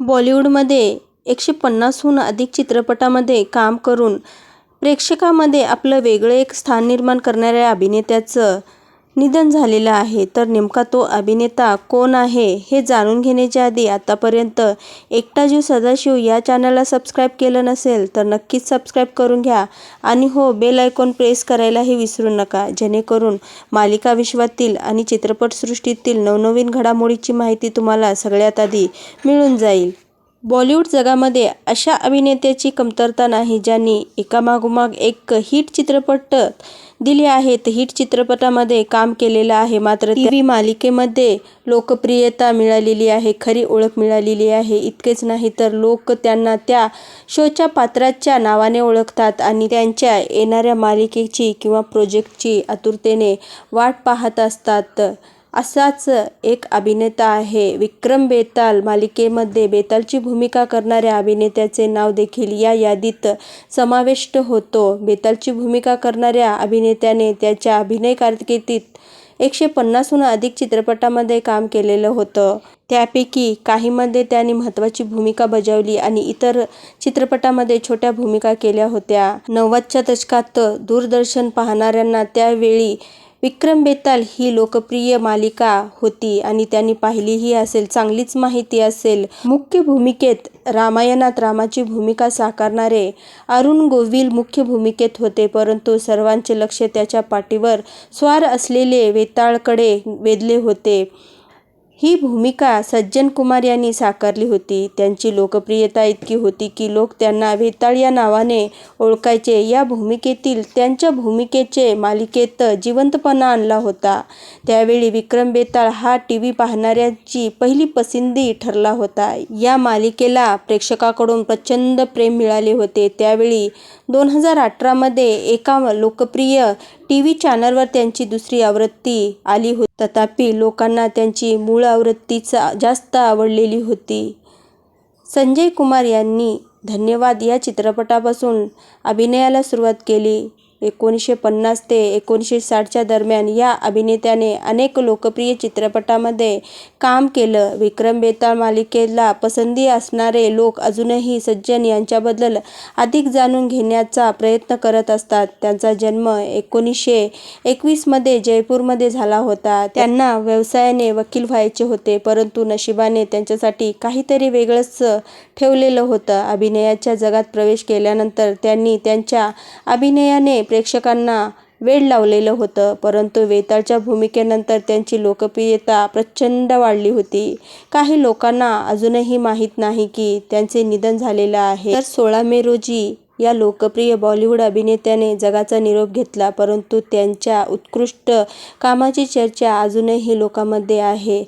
बॉलिवूडमध्ये एकशे पन्नासहून अधिक चित्रपटांमध्ये काम करून प्रेक्षकांमध्ये आपलं वेगळं एक स्थान निर्माण करणाऱ्या अभिनेत्याचं निधन झालेलं आहे. तर नेमका तो अभिनेता कोण आहे, हे जाणून घेण्याच्या आधी आतापर्यंत एकटा जीव सदाशिव या चॅनलला सबस्क्राईब केलं नसेल तर नक्कीच सबस्क्राईब करून घ्या आणि हो बेल आयकॉन प्रेस करायलाही विसरू नका, जेणेकरून मालिका विश्वातील आणि चित्रपटसृष्टीतील नवनवीन घडामोडीची माहिती तुम्हाला सगळ्यात आधी मिळून जाईल. बॉलिवूड जगामध्ये अशा अभिनेत्याची कमतरता नाही ज्यांनी एकामागोमाग एक हिट चित्रपट दिले आहेत. हिट चित्रपटामध्ये काम केलेलं आहे. मात्र टीव्ही मालिकेमध्ये लोकप्रियता मिळालेली आहे, खरी ओळख मिळालेली आहे. इतकेच नाही तर लोक त्यांना त्या शोच्या पात्राच्या नावाने ओळखतात आणि त्यांच्या येणाऱ्या मालिकेची किंवा प्रोजेक्टची आतुरतेने वाट पाहत असतात. असाच एक अभिनेता आहे विक्रम बेताल. मालिकेमध्ये बेतालची भूमिका करणाऱ्या अभिनेत्याचे नाव देखील या यादीत समाविष्ट होतो बेतालची भूमिका करणाऱ्या अभिनेत्याने त्याच्या अभिनय कारकिर्दीत एकशे पन्नासहून अधिक चित्रपटामध्ये काम केलेलं होतं. त्यापैकी काहीमध्ये त्याने महत्त्वाची भूमिका बजावली आणि इतर चित्रपटामध्ये छोट्या भूमिका केल्या होत्या. नव्वदच्या दशकात दूरदर्शन पाहणाऱ्यांना त्यावेळी विक्रम बेताल ही लोकप्रिय मालिका होती आणि त्यांनी पाहिलीही असेल. चांगलीच माहिती असेल. मुख्य भूमिकेत रामायणात रामाची भूमिका साकारणारे अरुण गोविल मुख्य भूमिकेत होते. परंतु सर्वांचे लक्ष त्याच्या पाठीवर स्वार असलेले वेताळकडे वेधले होते. ही भूमिका सज्जन कुमार यांनी साकारली होती. त्यांची लोकप्रियता इतकी होती की लोक त्यांना वेताळ या नावाने ओळखायचे. या भूमिकेतील त्यांच्या भूमिकेचे मालिकेत जिवंतपणा आणला होता. त्यावेळी विक्रम बेताळ हा टी व्ही पाहणाऱ्यांची पहिली पसंती ठरला होता. या मालिकेला प्रेक्षकाकडून प्रचंड प्रेम मिळाले होते. त्यावेळी दोन हजार अठरामध्ये एका लोकप्रिय टी व्ही चॅनलवर त्यांची दुसरी आवृत्ती आली होती. तथापि, लोकांना त्यांची मूळ आवृत्तीचा जास्त आवडलेली होती. संजय कुमार यांनी धन्यवाद या चित्रपटापासून अभिनयाला सुरुवात केली. एकोणीसशे पन्नास ते एकोणीसशे साठच्या दरम्यान या अभिनेत्याने अनेक लोकप्रिय चित्रपटामध्ये काम केलं. विक्रम बेताळ मालिकेला पसंती असणारे लोक अजूनही सज्जन यांच्याबद्दल अधिक जाणून घेण्याचा प्रयत्न करत असतात. त्यांचा जन्म एकोणीसशे एकवीसमध्ये जयपूरमध्ये झाला होता. त्यांना व्यवसायाने वकील व्हायचे होते. परंतु नशिबाने त्यांच्यासाठी काहीतरी वेगळंच ठेवलेलं होतं. अभिनयाच्या जगात प्रवेश केल्यानंतर त्यांनी त्यांच्या अभिनयाने प्रेक्षकांना वेड लावलेलं होतं. परंतु वेताळच्या भूमिकेनंतर त्यांची लोकप्रियता प्रचंड वाढली होती. काही लोकांना अजूनही माहीत नाही की त्यांचे निधन झालेलं आहे. तर सोळा मे रोजी या लोकप्रिय बॉलिवूड अभिनेत्याने जगाचा निरोप घेतला. परंतु त्यांच्या उत्कृष्ट कामाची चर्चा अजूनही लोकांमध्ये आहे.